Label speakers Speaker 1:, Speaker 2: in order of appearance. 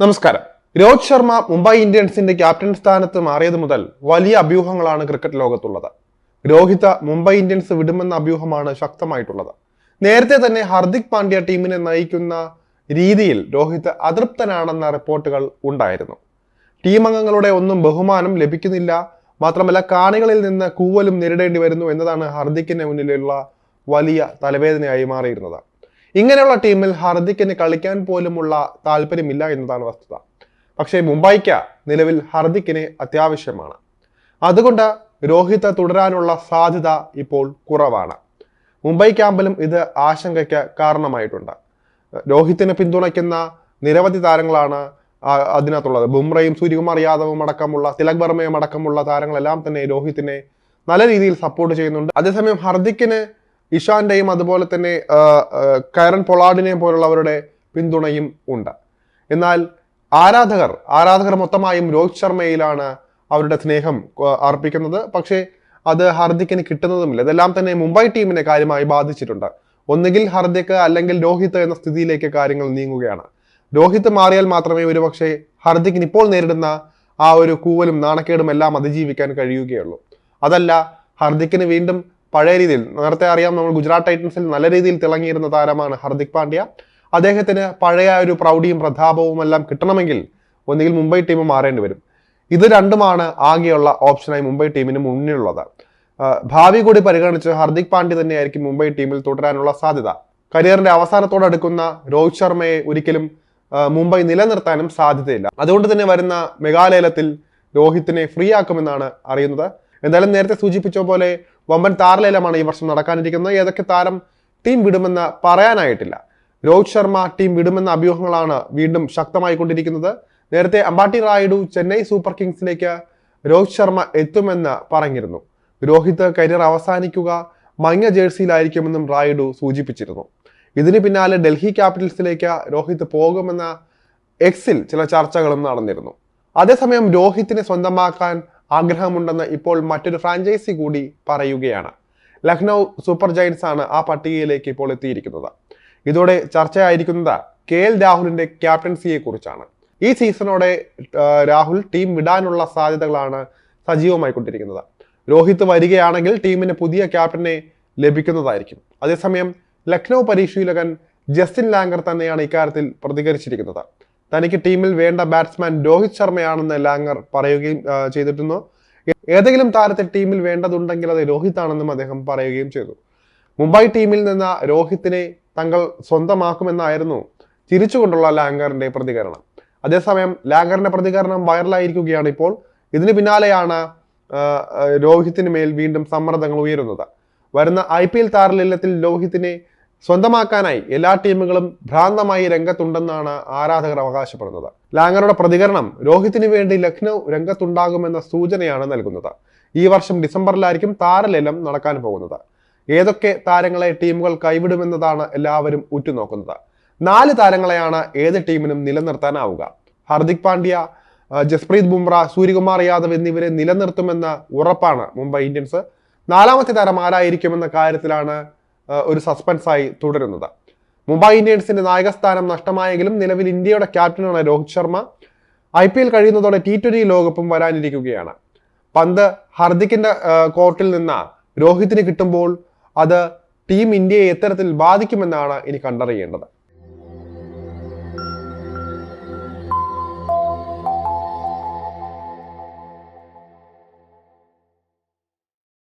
Speaker 1: നമസ്കാരം. രോഹിത് ശർമ്മ മുംബൈ ഇന്ത്യൻസിന്റെ ക്യാപ്റ്റൻ സ്ഥാനത്ത് മാറിയത് മുതൽ വലിയ അഭ്യൂഹങ്ങളാണ് ക്രിക്കറ്റ് ലോകത്തുള്ളത്. രോഹിത മുംബൈ ഇന്ത്യൻസ് വിടുമെന്ന അഭ്യൂഹമാണ് ശക്തമായിട്ടുള്ളത്. നേരത്തെ തന്നെ ഹർദിക് പാണ്ഡ്യ ടീമിനെ നയിക്കുന്ന രീതിയിൽ രോഹിത് അതൃപ്തനാണെന്ന റിപ്പോർട്ടുകൾ ഉണ്ടായിരുന്നു. ടീം അംഗങ്ങളുടെ ഒന്നും ബഹുമാനം ലഭിക്കുന്നില്ല. മാത്രമല്ല കാണികളിൽ നിന്ന് കൂവലും നേരിടേണ്ടി വരുന്നു എന്നതാണ് ഹർദിക്കിന് മുന്നിലുള്ള വലിയ തലവേദനയായി മാറിയിരുന്നത്. ഇങ്ങനെയുള്ള ടീമിൽ ഹർദിക്കിന് കളിക്കാൻ പോലുമുള്ള താല്പര്യമില്ല എന്നതാണ് വസ്തുത. പക്ഷേ മുംബൈക്ക് നിലവിൽ ഹർദിക്കിനെ അത്യാവശ്യമാണ്. അതുകൊണ്ട് രോഹിത് തുടരാനുള്ള സാധ്യത ഇപ്പോൾ കുറവാണ്. മുംബൈ ക്യാമ്പിലും ഇത് ആശങ്കയ്ക്ക് കാരണമായിട്ടുണ്ട്. രോഹിത്തിനെ പിന്തുണയ്ക്കുന്ന നിരവധി താരങ്ങളാണ് അതിനകത്തുള്ളത്. ബുംറയും സൂര്യകുമാർ യാദവും അടക്കമുള്ള തിലക് വർമ്മയും അടക്കമുള്ള താരങ്ങളെല്ലാം തന്നെ രോഹിത്തിനെ നല്ല രീതിയിൽ സപ്പോർട്ട് ചെയ്യുന്നുണ്ട്. അതേസമയം ഹർദിക്കിന് ഇഷാന്റെയും അതുപോലെ തന്നെ കയറൻ പൊളാഡിനെയും പോലുള്ളവരുടെ പിന്തുണയും ഉണ്ട്. എന്നാൽ ആരാധകർ ആരാധകർ മൊത്തമായും രോഹിത് ശർമ്മയിലാണ് അവരുടെ സ്നേഹം അർപ്പിക്കുന്നത്. പക്ഷേ അത് ഹർദിക്കിന് കിട്ടുന്നതുമില്ല. ഇതെല്ലാം തന്നെ മുംബൈ ടീമിനെ കാര്യമായി ബാധിച്ചിട്ടുണ്ട്. ഒന്നുകിൽ ഹർദിക്ക് അല്ലെങ്കിൽ രോഹിത് എന്ന സ്ഥിതിയിലേക്ക് കാര്യങ്ങൾ നീങ്ങുകയാണ്. രോഹിത് മാറിയാൽ മാത്രമേ ഒരുപക്ഷെ ഹർദിക്കിന് ഇപ്പോൾ നേരിടുന്ന ആ ഒരു കൂവലും നാണക്കേടും എല്ലാം അതിജീവിക്കാൻ കഴിയുകയുള്ളൂ. അതല്ല ഹർദിക്കിന് വീണ്ടും പഴയ രീതിയിൽ നേരത്തെ അറിയാം നമ്മൾ ഗുജറാത്ത് ടൈറ്റൻസിൽ നല്ല രീതിയിൽ തിളങ്ങിയിരുന്ന താരമാണ് ഹർദിക് പാണ്ഡ്യ. അദ്ദേഹത്തിന് പഴയ ഒരു പ്രൗഢിയും പ്രതാപവും എല്ലാം കിട്ടണമെങ്കിൽ ഒന്നുകിൽ മുംബൈ ടീം മാറേണ്ടി വരും. ഇത് രണ്ടുമാണ് ആകെയുള്ള ഓപ്ഷനായി മുംബൈ ടീമിന് മുന്നിലുള്ളത്. ഭാവി കൂടി പരിഗണിച്ച് ഹർദിക് പാണ്ഡ്യ തന്നെയായിരിക്കും മുംബൈ ടീമിൽ തുടരാനുള്ള സാധ്യത. കരിയറിന്റെ അവസാനത്തോടടുക്കുന്ന രോഹിത് ശർമ്മയെ ഒരിക്കലും മുംബൈ നിലനിർത്താനും സാധ്യതയില്ല. അതുകൊണ്ട് തന്നെ വരുന്ന മെഗാലയലത്തിൽ രോഹിത്തിനെ ഫ്രീ ആക്കുമെന്നാണ് അറിയുന്നത്. എന്തായാലും നേരത്തെ സൂചിപ്പിച്ച പോലെ വമ്പൻ താരലേലമാണ് ഈ വർഷം നടക്കാനിരിക്കുന്നത്. ഏതൊക്കെ താരം ടീം വിടുമെന്ന് പറയാനായിട്ടില്ല. രോഹിത് ശർമ്മ ടീം വിടുമെന്ന അഭ്യൂഹങ്ങളാണ് വീണ്ടും ശക്തമായി കൊണ്ടിരിക്കുന്നത്. നേരത്തെ അമ്പാട്ടി റായിഡു ചെന്നൈ സൂപ്പർ കിങ്സിലേക്ക് രോഹിത് ശർമ്മ എത്തുമെന്ന് പറഞ്ഞിരുന്നു. രോഹിത് കരിയർ അവസാനിക്കുക മഞ്ഞ ജേഴ്സിയിലായിരിക്കുമെന്നും റായിഡു സൂചിപ്പിച്ചിരുന്നു. ഇതിന് പിന്നാലെ ഡൽഹി ക്യാപിറ്റൽസിലേക്ക് രോഹിത് പോകുമെന്ന എക്സിൽ ചില ചർച്ചകളും നടന്നിരുന്നു. അതേസമയം രോഹിത്തിനെ സ്വന്തമാക്കാൻ ആഗ്രഹമുണ്ടെന്ന് ഇപ്പോൾ മറ്റൊരു ഫ്രാഞ്ചൈസി കൂടി പറയുകയാണ്. ലക്നൗ സൂപ്പർ ജയൻസ് ആണ് ആ പട്ടികയിലേക്ക് ഇപ്പോൾ എത്തിയിരിക്കുന്നത്. ഇതോടെ ചർച്ചയായിരിക്കുന്നത് കെ എൽ രാഹുലിന്റെ ക്യാപ്റ്റൻസിയെ കുറിച്ചാണ് ഈ സീസണോടെ രാഹുൽ ടീം വിടാനുള്ള സാധ്യതകളാണ് സജീവമായിക്കൊണ്ടിരിക്കുന്നത് രോഹിത് വരികയാണെങ്കിൽ ടീമിന് പുതിയ ക്യാപ്റ്റനെ ലഭിക്കുന്നതായിരിക്കും. അതേസമയം ലക്നൗ പരിശീലകൻ ജസ്റ്റിൻ ലാംഗർ തന്നെയാണ് ഇക്കാര്യത്തിൽ പ്രതികരിച്ചിരിക്കുന്നത്. തനിക്ക് ടീമിൽ വേണ്ട ബാറ്റ്സ്മാൻ രോഹിത് ശർമ്മയാണെന്ന് ലാംഗർ പറയുകയും ചെയ്തിട്ടുണ്ടോ ഏതെങ്കിലും താരത്തെ ടീമിൽ വേണ്ടതുണ്ടെങ്കിൽ അത് രോഹിത് ആണെന്നും അദ്ദേഹം പറയുകയും ചെയ്തു. മുംബൈ ടീമിൽ നിന്ന് രോഹിത്തിനെ തങ്ങൾ സ്വന്തമാക്കുമെന്നായിരുന്നു ചിരിച്ചുകൊണ്ടുള്ള ലാംഗറിന്റെ പ്രതികരണം. അതേസമയം ലാങ്കറിന്റെ പ്രതികരണം വൈറലായിരിക്കുകയാണ് ഇപ്പോൾ ഇതിന് പിന്നാലെയാണ് രോഹിത്തിന് മേൽ വീണ്ടും സമ്മർദ്ദങ്ങൾ ഉയരുന്നത്. വരുന്ന ഐ പി എൽ താരലീലത്തിൽ രോഹിത്തിനെ സ്വന്തമാക്കാനായി എല്ലാ ടീമുകളും ഭ്രാന്തമായി രംഗത്തുണ്ടെന്നാണ് ആരാധകർ അവകാശപ്പെടുന്നത്. ലാങ്ങറുടെ പ്രതികരണം രോഹിത്തിന് വേണ്ടി ലക്നൗ രംഗത്തുണ്ടാകുമെന്ന സൂചനയാണ് നൽകുന്നത്. ഈ വർഷം ഡിസംബറിലായിരിക്കും താരലേലം നടക്കാൻ പോകുന്നത്. ഏതൊക്കെ താരങ്ങളെ ടീമുകൾ കൈവിടുമെന്നതാണ് എല്ലാവരും ഉറ്റുനോക്കുന്നത്. നാല് താരങ്ങളെയാണ് ഏത് ടീമിനും നിലനിർത്താനാവുക. ഹർദിക് പാണ്ഡ്യ ജസ്പ്രീത് ബുംറ സൂര്യകുമാർ യാദവ് എന്നിവരെ നിലനിർത്തുമെന്ന ഉറപ്പാണ് മുംബൈ ഇന്ത്യൻസ്. നാലാമത്തെ താരം ആരായിരിക്കുമെന്ന കാര്യത്തിലാണ് ഒരു സസ്പെൻസായി തുടരുന്നത്. മുംബൈ ഇന്ത്യൻസിന്റെ നായകസ്ഥാനം നഷ്ടമായെങ്കിലും നിലവിൽ ഇന്ത്യയുടെ ക്യാപ്റ്റനാണ് Rohit Sharma. I P L കഴിയുന്നതോടെ T twenty ലോകകപ്പും വരാനിരിക്കുകയാണ്. പന്ത് ഹർദിക്കിന്റെ കോർട്ടിൽ നിന്ന് രോഹിത്തിന് കിട്ടുമ്പോൾ അത് ടീം ഇന്ത്യയെ എത്തരത്തിൽ ബാധിക്കുമെന്നാണ് ഇനി കണ്ടറിയേണ്ടത്.